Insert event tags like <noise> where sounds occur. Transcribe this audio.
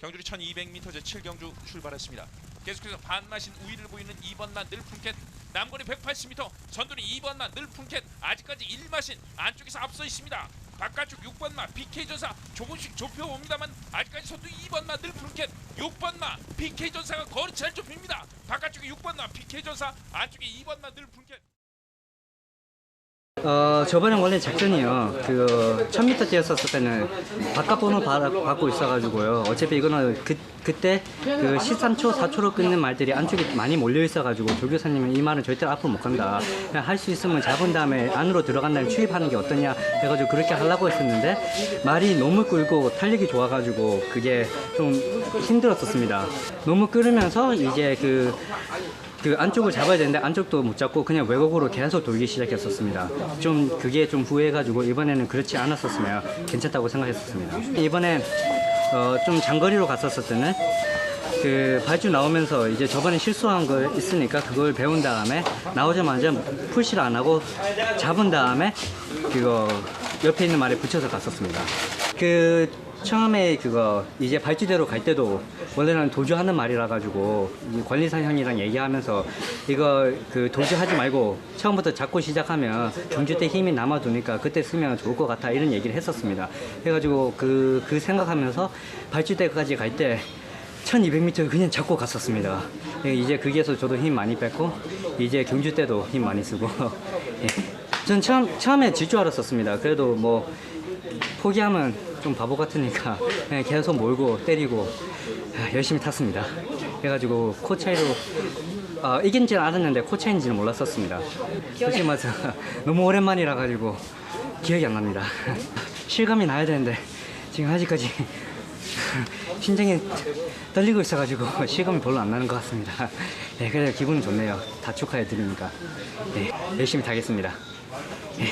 경주리 1200m 제7경주 출발했습니다. 계속해서 반마신 우위를 보이는 2번만 늘품캣 남거리 180m 선두는 2번만 늘품캣 아직까지 1마신 안쪽에서 앞서 있습니다. 바깥쪽 6번마 BK전사 조금씩 좁혀옵니다만 아직까지 선두 2번마 늘품캣 6번마 BK전사가 거리 잘 좁힙니다. 바깥쪽에 6번마 BK전사 안쪽에 2번마 늘품캣 어 저번에 원래 작전이요. 그 1000m 뛰었었을 때는 바깥 번호 바, 받고 있어가지고요. 어차피 이거는 그 그때 그 13초 4초로 끊는 말들이 안쪽에 많이 몰려 있어가지고 조교사님은 이 말은 절대로 앞으로 못 간다. 그냥 할 수 있으면 잡은 다음에 안으로 들어간 다음에 추입하는 게 어떠냐 해가지고 그렇게 하려고 했었는데 말이 너무 끌고 탄력이 좋아가지고 그게 좀 힘들었었습니다. 너무 끌으면서 이제 그 그 안쪽을 잡아야 되는데 안쪽도 못 잡고 그냥 외곽으로 계속 돌기 시작했었습니다. 좀 그게 좀 후회해가지고 이번에는 그렇지 않았었으면 괜찮다고 생각했었습니다. 이번에 어, 좀 장거리로 갔었을 때는 그 발주 나오면서 이제 저번에 실수한 거 있으니까 그걸 배운 다음에 나오자마자 푸시를 안 하고 잡은 다음에 그거 옆에 있는 말에 붙여서 갔었습니다. 그 처음에 그거 이제 발주대로 갈 때도 원래는 도주하는 말이라 가지고 이 관리사 형이랑 얘기하면서 이거 그 도주하지 말고 처음부터 잡고 시작하면 경주 때 힘이 남아두니까 그때 쓰면 좋을 것 같아 이런 얘기를 했었습니다. 그래가지고 그, 그 생각하면서 발주대까지 갈 때 1200m 그냥 잡고 갔었습니다. 예, 이제 거기에서 저도 힘 많이 뺐고 이제 경주 때도 힘 많이 쓰고 <laughs> 예. 전 처음, 처음에 질 줄 알았었습니다. 그래도 뭐 포기하면 좀 바보 같으니까 그냥 <laughs> 계속 몰고 때리고 아, 열심히 탔습니다. 그래가지고 코 차이로 아, 이긴 지는 알았는데 코 차이인지는 몰랐었습니다. 솔직히 말해서 <laughs> 너무 오랜만이라 가지고 기억이 안 납니다. <laughs> 실감이 나야 되는데 지금 아직까지 심장이 떨리고 있어가지고 실감이 별로 안 나는 것 같습니다. 네, 그래서 기분은 좋네요. 다 축하해 드리니까 네, 열심히 타겠습니다. 네,